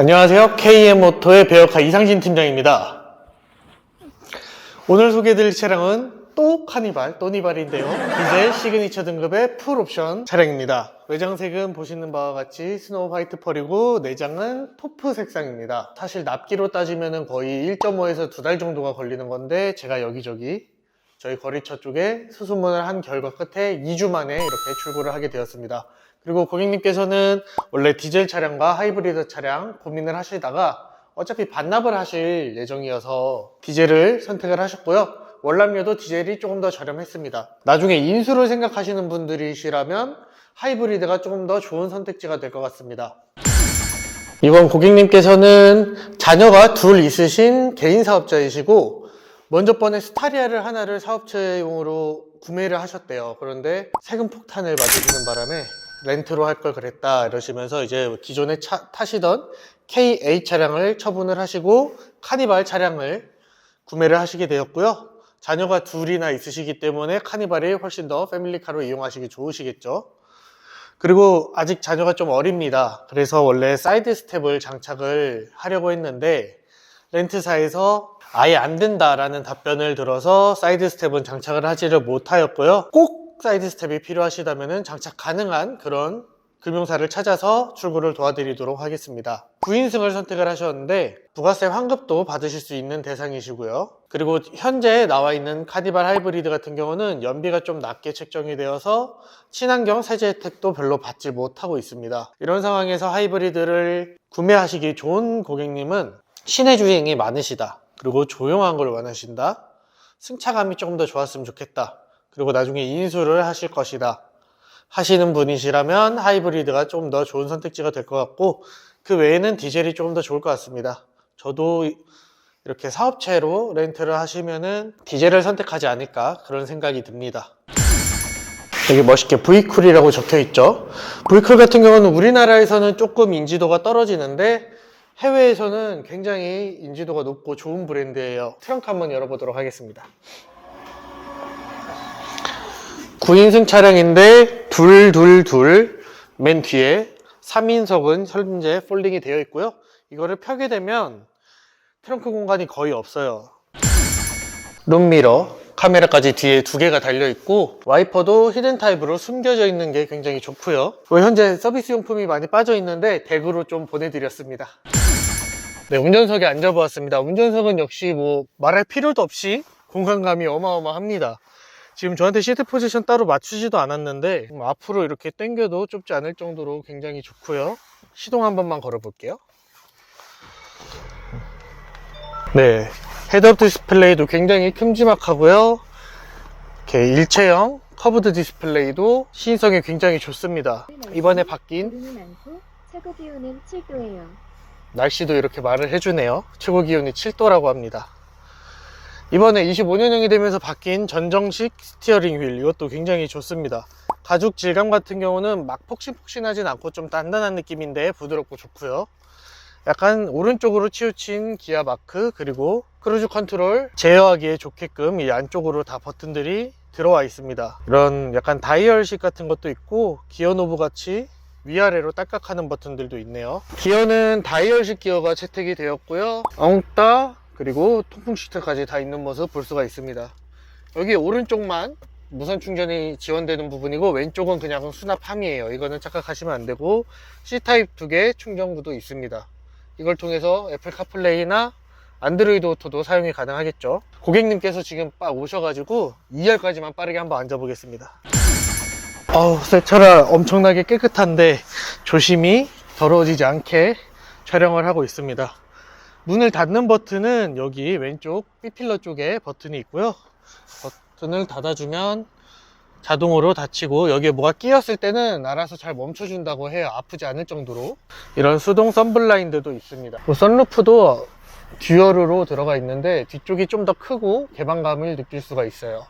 안녕하세요. KM모토의 배역하 이상진 팀장입니다. 오늘 소개해드릴 차량은 또 카니발, 또니발인데요. 디젤 시그니처 등급의 풀 옵션 차량입니다. 외장색은 보시는 바와 같이 스노우 화이트 펄이고 내장은 토프 색상입니다. 사실 납기로 따지면 거의 1.5에서 2달 정도가 걸리는 건데 제가 여기저기 저희 거래처 쪽에 수소문을 한 결과 끝에 2주 만에 이렇게 출고를 하게 되었습니다. 그리고 고객님께서는 원래 디젤 차량과 하이브리드 차량 고민을 하시다가 어차피 반납을 하실 예정이어서 디젤을 선택을 하셨고요. 월남료도 디젤이 조금 더 저렴했습니다. 나중에 인수를 생각하시는 분들이시라면 하이브리드가 조금 더 좋은 선택지가 될 것 같습니다. 이번 고객님께서는 자녀가 둘 있으신 개인 사업자이시고 먼저 번에 스타리아를 하나를 사업체용으로 구매를 하셨대요. 그런데 세금 폭탄을 맞으시는 바람에 렌트로 할 걸 그랬다 이러시면서 이제 기존에 차- 타시던 KA 차량을 처분을 하시고 카니발 차량을 구매를 하시게 되었고요. 자녀가 둘이나 있으시기 때문에 카니발이 훨씬 더 패밀리카로 이용하시기 좋으시겠죠. 그리고 아직 자녀가 좀 어립니다. 그래서 원래 사이드 스텝을 장착을 하려고 했는데 렌트사에서 아예 안 된다라는 답변을 들어서 사이드 스텝은 장착을 하지를 못하였고요. 꼭 사이드 스텝이 필요하시다면 장착 가능한 그런 금융사를 찾아서 출고를 도와드리도록 하겠습니다. 9인승을 선택을 하셨는데 부가세 환급도 받으실 수 있는 대상이시고요. 그리고 현재 나와 있는 카니발 하이브리드 같은 경우는 연비가 좀 낮게 책정이 되어서 친환경 세제 혜택도 별로 받지 못하고 있습니다. 이런 상황에서 하이브리드를 구매하시기 좋은 고객님은 시내 주행이 많으시다. 그리고 조용한 걸 원하신다. 승차감이 조금 더 좋았으면 좋겠다. 그리고 나중에 인수를 하실 것이다. 하시는 분이시라면 하이브리드가 좀 더 좋은 선택지가 될 것 같고 그 외에는 디젤이 조금 더 좋을 것 같습니다. 저도 이렇게 사업체로 렌트를 하시면은 디젤을 선택하지 않을까 그런 생각이 듭니다. 여기 멋있게 V쿨이라고 적혀 있죠. V쿨 같은 경우는 우리나라에서는 조금 인지도가 떨어지는데 해외에서는 굉장히 인지도가 높고 좋은 브랜드예요. 트렁크 한번 열어보도록 하겠습니다. 9인승 차량인데 둘, 둘, 둘, 맨 뒤에 3인석은 현재 폴딩이 되어 있고요. 이거를 펴게 되면 트렁크 공간이 거의 없어요. 룸미러, 카메라까지 뒤에 두 개가 달려 있고 와이퍼도 히든 타입으로 숨겨져 있는 게 굉장히 좋고요. 뭐 현재 서비스 용품이 많이 빠져 있는데 덱으로 좀 보내드렸습니다. 네, 운전석에 앉아보았습니다. 운전석은 역시 뭐 말할 필요도 없이 공간감이 어마어마합니다. 지금 저한테 시트 포지션 따로 맞추지도 않았는데 음, 앞으로 이렇게 당겨도 좁지 않을 정도로 굉장히 좋고요. 시동 한 번만 걸어볼게요. 네, 헤드업 디스플레이도 굉장히 큼지막하고요. 이렇게 일체형 커브드 디스플레이도 시인성이 굉장히 좋습니다. 이번에 바뀐 최고 기온은 7도예요. 날씨도 이렇게 말을 해주네요. 최고 기온이 7도라고 합니다. 이번에 25년형이 되면서 바뀐 전정식 스티어링 휠 이것도 굉장히 좋습니다. 가죽 질감 같은 경우는 막 폭신폭신하진 않고 좀 단단한 느낌인데 부드럽고 좋고요. 약간 오른쪽으로 치우친 기아 마크 그리고 크루즈 컨트롤 제어하기에 좋게끔 이 안쪽으로 다 버튼들이 들어와 있습니다. 이런 약간 다이얼식 같은 것도 있고 기어 노브 같이 위아래로 딸깍하는 버튼들도 있네요. 기어는 다이얼식 기어가 채택이 되었고요. 엉따 그리고 통풍 시트까지 다 있는 모습 볼 수가 있습니다. 여기 오른쪽만 무선 충전이 지원되는 부분이고 왼쪽은 그냥 수납함이에요. 이거는 착각하시면 안 되고 C타입 두 개 충전구도 있습니다. 이걸 통해서 애플 카플레이나 안드로이드 오토도 사용이 가능하겠죠. 고객님께서 지금 빡 오셔가지고 2열까지만 빠르게 한번 앉아보겠습니다. 어우, 세차라 엄청나게 깨끗한데 조심히 더러워지지 않게 촬영을 하고 있습니다. 문을 닫는 버튼은 여기 왼쪽 B필러 쪽에 버튼이 있고요. 버튼을 닫아주면 자동으로 닫히고 여기에 뭐가 끼었을 때는 알아서 잘 멈춰준다고 해요. 아프지 않을 정도로. 이런 수동 썬블라인드도 있습니다. 뭐 선루프도 듀얼으로 들어가 있는데 뒤쪽이 좀 더 크고 개방감을 느낄 수가 있어요.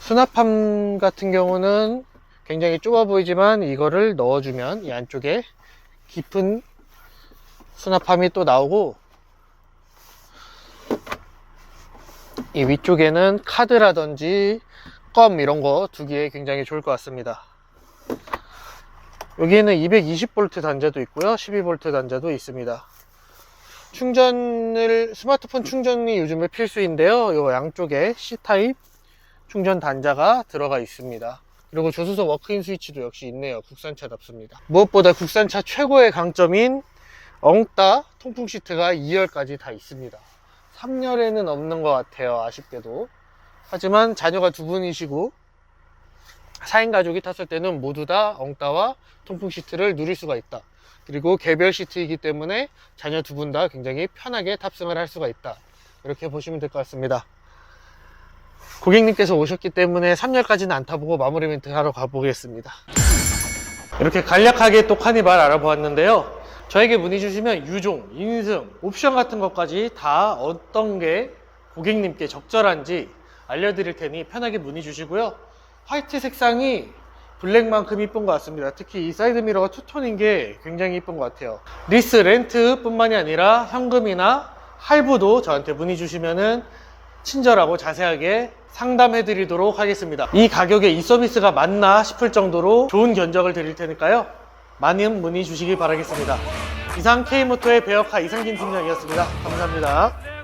수납함 같은 경우는 굉장히 좁아 보이지만 이거를 넣어주면 이 안쪽에 깊은 수납함이 또 나오고 이 위쪽에는 카드라든지 껌 이런 거 두기에 굉장히 좋을 것 같습니다. 여기에는 220V 단자도 있고요. 12V 단자도 있습니다. 충전을 스마트폰 충전이 요즘에 필수인데요. 요 양쪽에 C타입 충전 단자가 들어가 있습니다. 그리고 조수석 워크인 스위치도 역시 있네요. 국산차답습니다. 무엇보다 국산차 최고의 강점인 엉따 통풍 시트가 2열까지 다 있습니다. 3열에는 없는 것 같아요. 아쉽게도. 하지만 자녀가 두 분이시고 4인 가족이 탔을 때는 모두 다 엉따와 통풍 시트를 누릴 수가 있다. 그리고 개별 시트이기 때문에 자녀 두 분 다 굉장히 편하게 탑승을 할 수가 있다. 이렇게 보시면 될 것 같습니다. 고객님께서 오셨기 때문에 3열까지는 안 타보고 마무리 멘트 하러 가보겠습니다. 이렇게 간략하게 또 카니발 알아보았는데요. 저에게 문의 주시면 유종, 인승, 옵션 같은 것까지 다 어떤 게 고객님께 적절한지 알려드릴 테니 편하게 문의 주시고요. 화이트 색상이 블랙만큼 이쁜 것 같습니다. 특히 이 사이드 미러가 투톤인 게 굉장히 이쁜 것 같아요. 리스, 렌트 뿐만이 아니라 현금이나 할부도 저한테 문의 주시면은 친절하고 자세하게 상담해 드리도록 하겠습니다. 이 가격에 이 서비스가 맞나 싶을 정도로 좋은 견적을 드릴 테니까요. 많은 문의 주시기 바라겠습니다. 이상 K모토의 배역하 이상진 팀장이었습니다. 감사합니다.